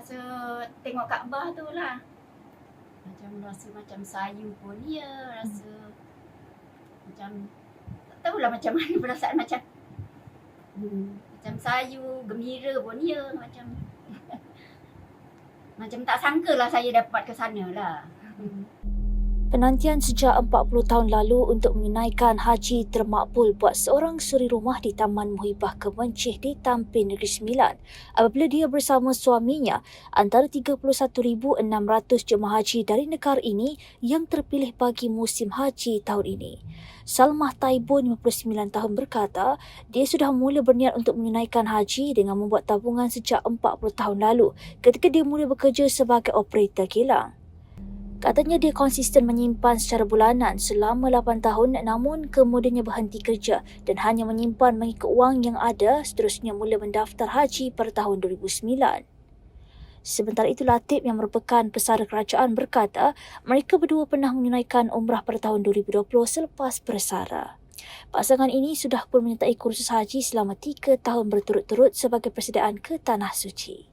Rasa tengok Kaabah tu lah. Macam rasa macam sayu pun ya. Rasa macam tak tahulah macam mana perasaan macam hmm, macam sayu, gembira pun ya. Macam macam tak sangka lah saya dapat ke sana lah. Hmm. Penantian sejak 40 tahun lalu untuk menunaikan haji termakbul buat seorang suri rumah di Taman Muhibah Kemencih di Tampin Negeri Sembilan apabila dia bersama suaminya antara 31,600 jemaah haji dari negara ini yang terpilih bagi musim haji tahun ini. Salmah Taibun 59 tahun berkata dia sudah mula berniat untuk menunaikan haji dengan membuat tabungan sejak 40 tahun lalu ketika dia mula bekerja sebagai operator kilang. Katanya dia konsisten menyimpan secara bulanan selama 8 tahun namun kemudiannya berhenti kerja dan hanya menyimpan mengikut wang yang ada seterusnya mula mendaftar haji pada tahun 2009. Sementara itu Latif yang merupakan pesara kerajaan berkata mereka berdua pernah menunaikan umrah pada tahun 2020 selepas bersara. Pasangan ini sudah pun menyertai kursus haji selama 3 tahun berturut-turut sebagai persediaan ke Tanah Suci.